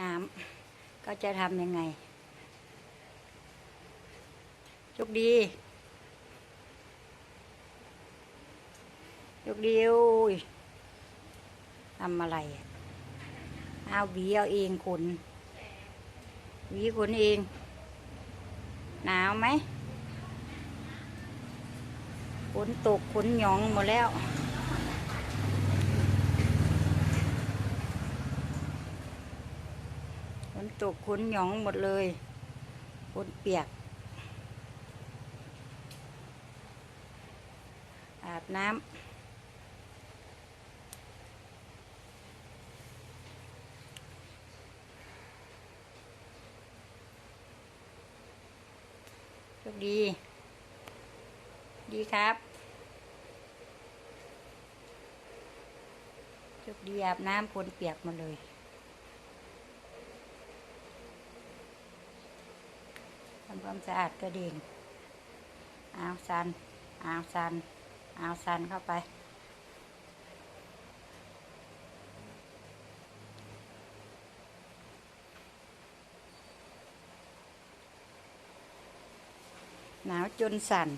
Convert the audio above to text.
น้ำก็จะทำยังไงโชคดีโชคดีโอ้ยทำอะไรเอาหวีเอาเองขนหวีขนเอง หนาวไหมฝนตกฝนหยองหมดแล้ว นตกฝนหยองหมดเลยฝนเปียก อาบน้ำโชคดี ดีครับโชคดีอาบน้ำฝนเปียกหมดเลย ทำความสะอาดกระดิ่งเอาซันเอาซันเอาซันเข้าไป หนาวจนสั่น